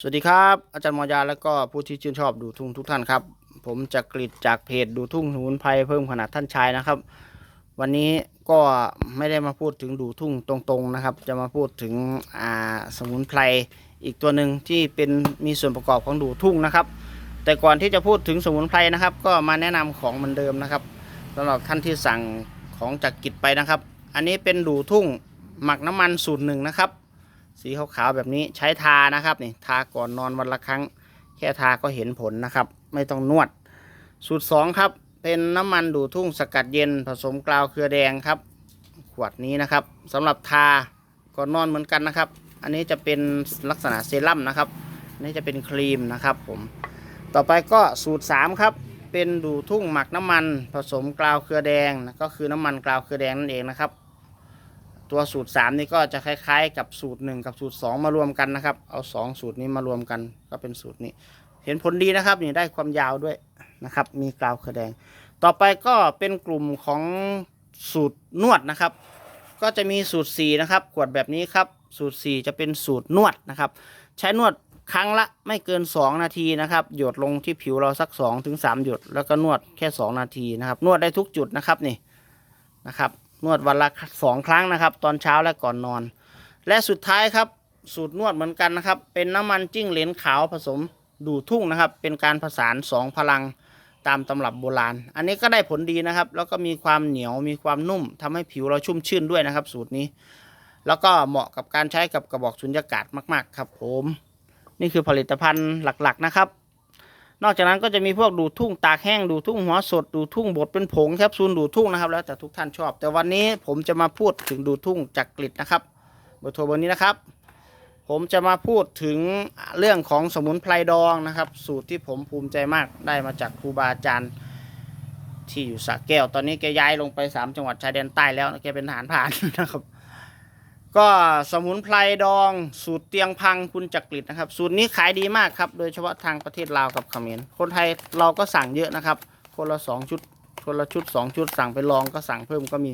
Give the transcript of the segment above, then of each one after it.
สวัสดีครับ อาจารย์มอยาและก็ผู้ที่ชื่นชอบดูทุ่งทุกท่านครับ ผมจะกรีดจากเพจดูทุ่งสมุนไพรเพิ่มขนาดท่านชายนะครับ วันนี้ก็ไม่ได้มาพูดถึงดูทุ่งตรงๆนะครับ จะมาพูดถึงอ่าสมุนไพรอีกตัวหนึ่งที่เป็นมีส่วนประกอบของดูทุ่งนะครับ แต่ก่อนที่จะพูดถึงสมุนไพรนะครับ ก็มาแนะนำของเหมือนเดิมนะครับสำหรับท่านที่สั่งของจากกิจไปนะครับ อันนี้เป็นดูทุ่งหมักน้ำมันสูตรหนึ่งนะครับ สีขาวๆแบบนี้ใช้ทานะครับนี่ทาก่อนนอนวันละครั้ง แค่ทาก็เห็นผลนะครับ ไม่ต้องนวด สูตรสองครับ เป็นน้ำมันดูดทุ่งสกัดเย็นผสมกลาวเครือแดงครับ ขวดนี้นะครับสำหรับทาก่อนนอนเหมือนกันนะครับ อันนี้จะเป็นลักษณะเซรั่มนะครับอันนี้จะเป็นครีมนะครับผมต่อไปก็สูตร 3 ครับ เป็นดูดทุ่งหมักน้ำมัน ผสมกลาวเครือแดงก็คือน้ำมันกลาวเครือแดงนั่นเองนะครับ ตัวสูตร 3 นี่ก็จะคล้ายๆ กับสูตร 1 กับสูตร 2 มารวมกันนะครับ เอา 2 สูตรนี้มารวมกันก็เป็นสูตรนี้ เห็นผลดีนะครับนี่ได้ความยาวด้วยนะครับ มีกราวเครือแดง ต่อไปก็เป็นกลุ่มของสูตรนวดนะครับ ก็จะมีสูตร 4 นะครับ ขวดแบบนี้ครับ สูตร 4 จะเป็นสูตรนวดนะครับ ใช้นวดครั้งละไม่เกิน 2 นาทีนะครับ หยดลงที่ผิวเราสัก2ถึง3หยด แล้วก็นวดแค่ 2 นาทีนะครับ นวดได้ทุกจุดนะครับนี่นะครับ นวดวันละสองครั้งนะครับ ตอนเช้าและก่อนนอน และสุดท้ายครับ สูตรนวดเหมือนกันนะครับ เป็นน้ำมันจิ้งเหลนขาวผสมดูดทุ่งนะครับ เป็นการผสานสองพลังตามตำรับโบราณ อันนี้ก็ได้ผลดีนะครับ แล้วก็มีความเหนียวมีความนุ่มทำให้ผิวเราชุ่มชื่นด้วยนะครับ สูตรนี้ แล้วก็เหมาะกับการใช้กับกระบอกสุญญากาศมาก ๆ ครับผม นี่คือผลิตภัณฑ์หลักๆนะครับ นอกจากนั้นก็จะมีพวกดูดทุ่งตากแห้งดูดทุ่งหัวสดดูดทุ่งบดเป็นผงแคปซูลดูดทุ่งนะครับ แล้วแต่ทุกท่านชอบ แต่วันนี้ผมจะมาพูดถึงดูดทุ่งจากกลิดนะครับบอร์โทรเบอร์นี้นะครับ ผมจะมาพูดถึงเรื่องของสมุนไพรดองนะครับ สูตรที่ผมภูมิใจมากได้มาจากครูบาอาจารย์ที่อยู่สระแก้ว ตอนนี้แกย้ายลงไปสามจังหวัดชายแดนใต้แล้วแกเป็นทหารผ่านนะครับ ก็สมุนไพรดองสูตรเตียงพังคุณจักริดนะครับ สูตรนี้ขายดีมากครับ โดยเฉพาะทางประเทศลาวกับเขมรคนไทยเราก็สั่งเยอะนะครับ คนละสองชุดคนละชุดสองชุดสั่งไปลองก็สั่งเพิ่มก็มี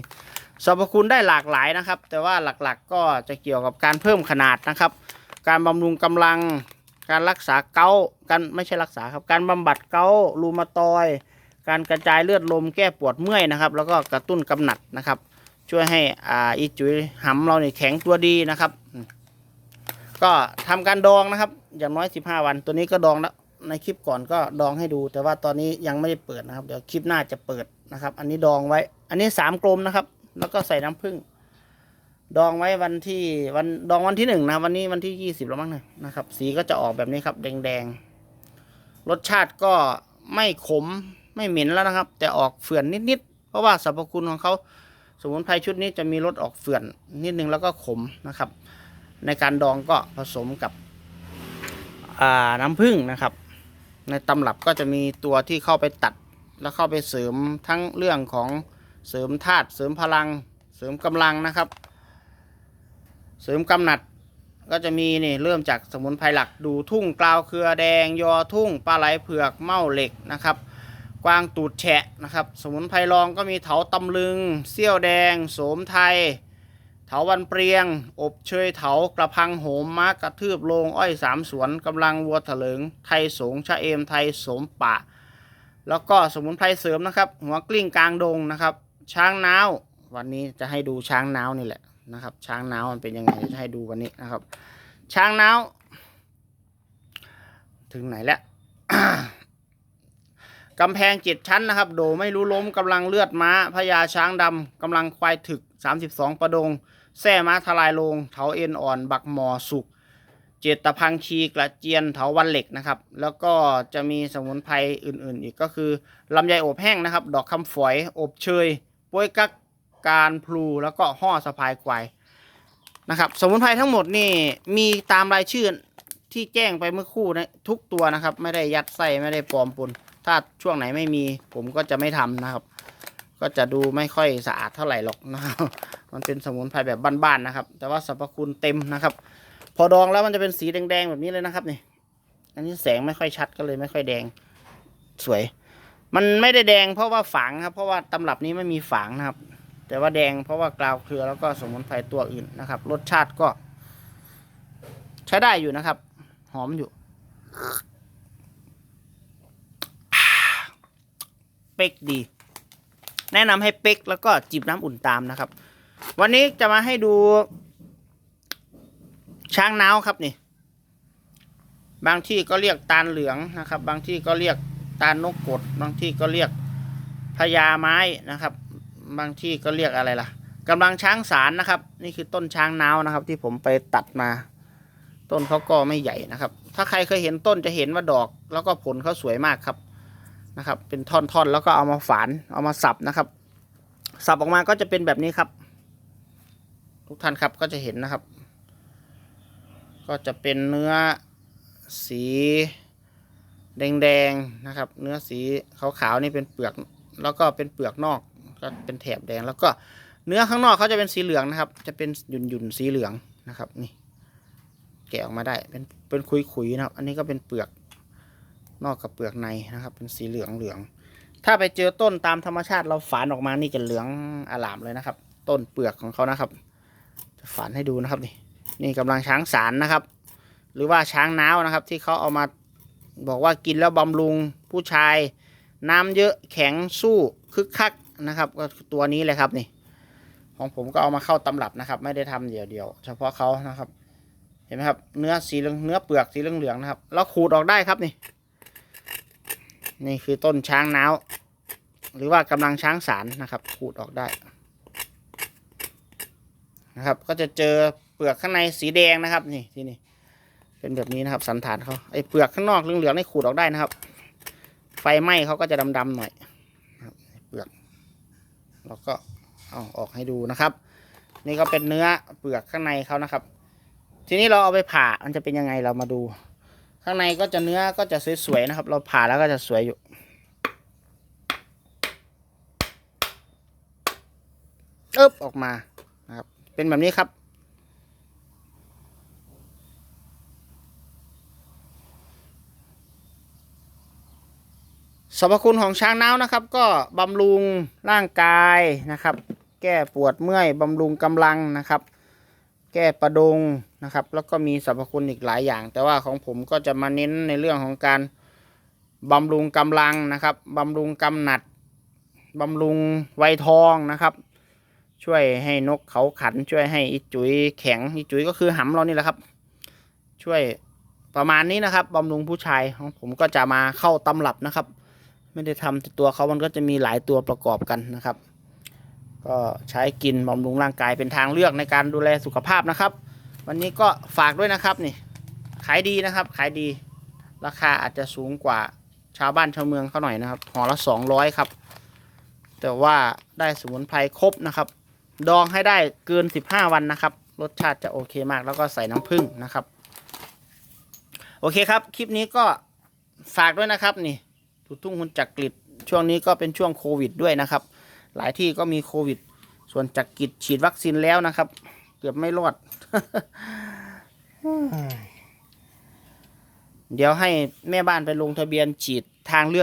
สรรพคุณได้หลากหลายนะครับ แต่ว่าหลักๆก็จะเกี่ยวกับการเพิ่มขนาดนะครับ การบำรุงกำลังการรักษาเกาการไม่ใช่รักษาครับ การบำบัดเกาต์รูมาตอย การกระจายเลือดลมแก้ปวดเมื่อยนะครับ แล้วก็กระตุ้นกำหนัดนะครับ ช่วยให้อ่าอีจุยหำเราเนี่ยแข็งตัวดีนะครับ ก็ทำการดองนะครับ อย่างน้อย 15 วันตัวนี้ก็ดองแล้วในคลิปก่อนก็ดองให้ดู แต่ว่าตอนนี้ยังไม่ได้เปิดนะครับ เดี๋ยวคลิปหน้าจะเปิดนะครับ อันนี้ดองไว้ อันนี้สามกลมนะครับ แล้วก็ใส่น้ำผึ้งดองไว้วันที่วันดองวันที่หนึ่งนะวันนี้วันที่ยี่สิบแล้วมั้งเนี่ยนะครับ สีก็จะออกแบบนี้ครับ แดงๆรสชาติก็ไม่ขมไม่เหม็นแล้วนะครับ แต่ออกเฝื่อนนิดๆเพราะว่าสรรพคุณของเขา สมุนไพรชุดนี้จะมีรสออกเฝื่อนนิดนึงแล้วก็ขมนะครับ ในการดองก็ผสมกับน้ำผึ้งนะครับ ในตำรับก็จะมีตัวที่เข้าไปตัด แล้วเข้าไปเสริมทั้งเรื่องของเสริมธาตุเสริมพลัง เสริมกำลังนะครับ เสริมกำหนัดก็จะมีนี่เริ่มจากสมุนไพรหลักดูทุ่งกลาวเครือแดง ยอทุ่งปลาไหลเผือกเม่าเหล็กนะครับ กวางตูดแฉะนะครับ สมุนไพรรองก็มีเถาตำลึงเซี่ยวแดง โสมไทย เถาวันเปรียง อบเชยเถากระพังโหมม้ากระทืบโลงอ้อยสามสวนกำลังวัวถลิง ไทยสงชะเอมไทยสมป่า แล้วก็สมุนไพรเสริมนะครับ หัวกลิ้งกลางดงนะครับ ช้างน้าววันนี้จะให้ดูช้างน้าวนี่แหละนะครับ ช้างน้าวมันเป็นยังไงจะให้ดูวันนี้นะครับ ช้างน้าวถึงไหนแล้ว กำแพงเจ็ดชั้นนะครับ โดไม่รู้ล้มกำลังเลือดม้าพญาช้างดำกำลังควายถึก 32 ประดงแส่ม้าทลายลง เถาเอ็นอ่อน บักหมอสุก เจตพังคีกระเจียนเถาวันเหล็กนะครับ แล้วก็จะมีสมุนไพรอื่น ๆ อีกก็คือลำไยอบแห้งนะครับ ดอกคำฝอย อบเชยป้วยกักการพลูแล้วก็ห่อสะพายควายนะครับ สมุนไพรทั้งหมดนี่มีตามรายชื่อ ที่แจ้งไปเมื่อคู่นะทุกตัวนะครับ ไม่ได้ยัดไส้ไม่ได้ปลอมปนถ้าช่วงไหนไม่มี ผมก็จะไม่ทำนะครับ ก็จะดูไม่ค่อยสะอาดเท่าไหร่หรอกนะครับมันเป็นสมุนไพรแบบบ้านๆนะครับ แต่ว่าสรรพคุณเต็มนะครับ พอดองแล้วมันจะเป็นสีแดงๆแบบนี้เลยนะครับนี่อันนี้แสงไม่ค่อยชัดก็เลยไม่ค่อยแดงสวย มันไม่ได้แดงเพราะว่าฝางครับ เพราะว่าตำรับนี้ไม่มีฝางนะครับ แต่ว่าแดงเพราะว่ากลาวเครือแล้วก็สมุนไพรตัวอื่นนะครับ รสชาติก็ ใช้ได้อยู่นะครับ หอมอยู่ เป๊กดี แนะนำให้เป๊กแล้วก็จิบน้ำอุ่นตามนะครับ วันนี้จะมาให้ดู ช้างน้าวครับนี่ บางที่ก็เรียกตาลเหลืองนะครับ บางที่ก็เรียกตาลนกกด บางที่ก็เรียกพญาไม้นะครับ บางที่ก็เรียกอะไรล่ะกำลังช้างสารนะครับ นี่คือต้นช้างน้าวนะครับ ที่ผมไปตัดมา ต้นเขาก็ไม่ใหญ่นะครับ ถ้าใครเคยเห็นต้นจะเห็นว่าดอกแล้วก็ผลเขาสวยมากครับนะครับ เป็นท่อนๆแล้วก็เอามาฝานเอามาสับนะครับ สับออกมาก็จะเป็นแบบนี้ครับ ทุกท่านครับก็จะเห็นนะครับ ก็จะเป็นเนื้อสีแดงๆนะครับ เนื้อสีขาวๆนี่เป็นเปลือก แล้วก็เป็นเปลือกนอกก็เป็นแถบแดงแล้วก็เนื้อข้างนอกเขาจะเป็นสีเหลืองนะครับ จะเป็นหยุ่นๆสีเหลืองนะครับนี่ กะออกมาได้ เป็นเป็นคุยๆนะครับ อันนี้ก็เป็นเปลือกนอกกับเปลือกในนะครับ เป็นสีเหลืองเหลือง ถ้าไปเจอต้นตามธรรมชาติเราฝานออกมานี่จะเหลืองอลามเลยนะครับ ต้นเปลือกของเขานะครับ จะฝานให้ดูนะครับนี่นี่กำลังช้างสารนะครับ หรือว่าช้างน้าวนะครับ ที่เขาเอามาบอกว่ากินแล้วบำรุงผู้ชาย น้ำเยอะแข็งสู้คึกคักนะครับ ก็ตัวนี้เลยครับนี่ของผมก็เอามาเข้าตำรับนะครับ ไม่ได้ทำเดี่ยวๆเฉพาะเขานะครับ เห็นไหมครับ เนื้อสีเหลืองเนื้อเปลือกสีเหลืองๆนะครับ เราขูดออกได้ครับนี่ นี่คือต้นช้างน้าว หรือว่ากำลังช้างสารนะครับ ขูดออกได้นะครับ ก็จะเจอเปลือกข้างในสีแดงนะครับ นี่ที่นี่ เป็นแบบนี้นะครับ สันฐานเขาไอ้เปลือกข้างนอกเหลืองๆนี่ขูดออกได้นะครับ ไฟไหม้เขาก็จะดำๆหน่อยเปลือกเราก็เอาออกให้ดูนะครับ นี่ก็เป็นเนื้อเปลือกข้างในเขานะครับ ทีนี้เราเอาไปผ่ามันจะเป็นยังไงเรามาดู ข้างในก็จะเนื้อก็จะสวยๆนะครับ เราผ่าแล้วก็จะสวยอยู่ เอ๊บออกมานะครับ เป็นแบบนี้ครับสรรพคุณของช้างน้าวนะครับ ก็บำรุงร่างกายนะครับ แก้ปวดเมื่อยบำรุงกำลังนะครับ แก้ประดงนะครับ แล้วก็มีสรรพคุณอีกหลายอย่าง แต่ว่าของผมก็จะมาเน้นในเรื่องของการบำรุงกำลังนะครับบำรุงกำหนัดบำรุงไวทองนะครับ ช่วยให้นกเขาขัน ช่วยให้อีจุยแข็งอีจุยก็คือหำเรานี่แหละครับ ช่วยประมาณนี้นะครับบำรุงผู้ชายของผมก็จะมาเข้าตำรับนะครับ ไม่ได้ทำต่ตัวเขามันก็จะมีหลายตัวประกอบกันนะครับ ก็ใช้กินบำรุงร่างกายเป็นทางเลือกในการดูแลสุขภาพนะครับ วันนี้ก็ฝากด้วยนะครับนี่ขายดีนะครับ ขายดี ราคาอาจจะสูงกว่าชาวบ้านชาวเมืองเขาหน่อยนะครับห่อละสองร้อยครับ แต่ว่าได้สมุนไพรครบนะครับ ดองให้ได้เกินสิบห้าวันนะครับ รสชาติจะโอเคมากแล้วก็ใส่น้ำผึ้งนะครับ โอเคครับ คลิปนี้ก็ฝากด้วยนะครับนี่ถูกทุ่งคุณจักริดช่วงนี้ก็เป็นช่วงโควิดด้วยนะครับ หลายที่ก็มีโควิด ส่วนจักริดฉีดวัคซีนแล้วนะครับ เกือบไม่รอด เดี๋ยวให้แม่บ้านไปลงทะเบียนฉีดทางเลือก